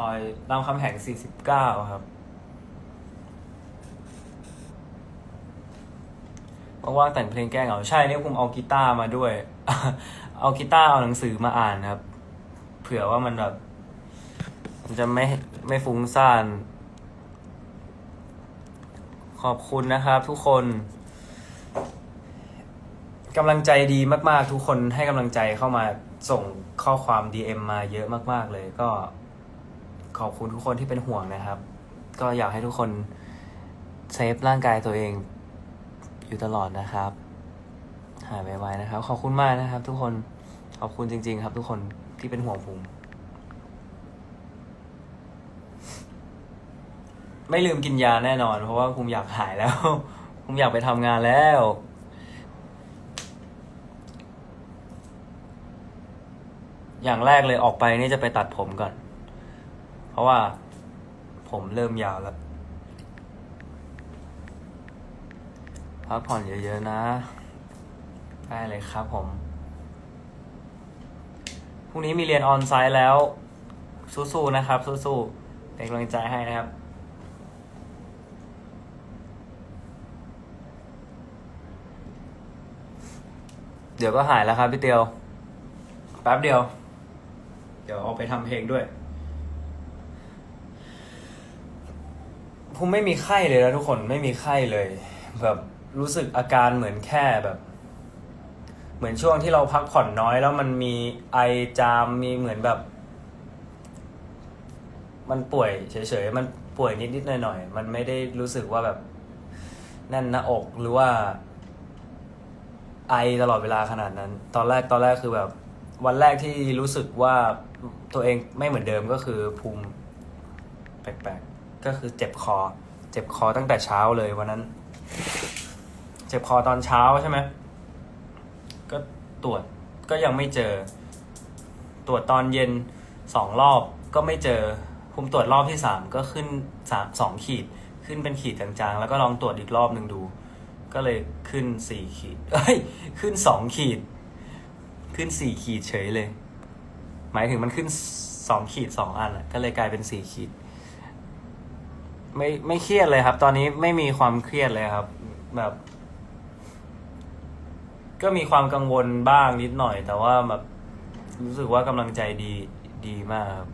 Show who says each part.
Speaker 1: ซอยรามคำแหง 49 ครับว่างๆแต่งเพลงแก้เหงาใช่เนี่ยผมเอากีตาร์มาด้วย เอากีตาร์เอาหนังสือมาอ่านครับ เผื่อว่ามันแบบมันจะไม่ไม่ฟุ้งซ่าน ขอบคุณนะครับทุกคนกำลังใจดีมากๆ ทุกคนให้กำลังใจเข้ามาส่งข้อความ DM มาเยอะมาก ๆ เลยก็ ขอบคุณทุกคนที่เป็นห่วงนะครับ ก็อยากให้ทุกคนเซฟร่างกายตัวเองอยู่ตลอดนะครับ หายไวๆนะครับ ขอบคุณมากนะครับ ทุกคน ขอบคุณจริง ๆ ครับ ทุกคนที่เป็นห่วงผมไม่ลืมกินยาแน่นอน เพราะว่าผมอยากหายแล้ว ผมอยากไปทำงานแล้วอย่างแรกเลยออกไปนี่จะไปตัดผมก่อน ราะว่าผมเริ่มยาวแล้ว พักผ่อนเยอะๆนะ ได้เลยครับผม พรุ่งนี้มีเรียนออนไซต์แล้ว สู้ๆนะครับ สู้ๆเป็นกำลังใจให้นะครับเดี๋ยวก็หายแล้วครับพี่เตียว แป๊บเดียว เดี๋ยวเอาไปทำเพลงด้วย ผมไม่มีไข้เลยนะทุกคนไม่มีไข้เลย แบบรู้สึกอาการเหมือนแค่แบบ เหมือนช่วงที่เราพักผ่อนน้อย แล้วมันมีไอจามมีเหมือนแบบ มันป่วยเฉยๆมันป่วยนิดๆหน่อยๆมันไม่ได้รู้สึกว่าแบบแน่นหน้าอกหรือว่า ไอตลอดเวลาขนาดนั้น ตอนแรกตอนแรกคือแบบ วันแรกที่รู้สึกว่าตัวเองไม่เหมือนเดิมก็คือภูมิแปลกๆ ก็คือเจ็บคอ เจ็บคอตั้งแต่เช้าเลยวันนั้น เจ็บคอตอนเช้าใช่ไหมก็ตรวจก็ยังไม่เจอ ตรวจตอนเย็นสองรอบก็ไม่เจอภูมิตรวจรอบที่สามก็ขึ้นสามสองขีด ขึ้นเป็นขีดจางๆ แล้วก็ลองตรวจอีกรอบหนึ่งดู ก็เลยขึ้นสี่ขีดเอ้ย ขึ้นสองขีด ขึ้นสี่ขีดเฉยเลย หมายถึงมันขึ้นสองขีดสองอันอะก็เลยกลายเป็นสี่ขีด ไม่ไม่เครียดเลยครับ ตอนนี้ไม่มีความเครียดเลยครับ แบบ ก็มีความกังวลบ้างนิดหน่อย แต่ว่าแบบรู้สึกว่ากำลังใจดีดีมากครับ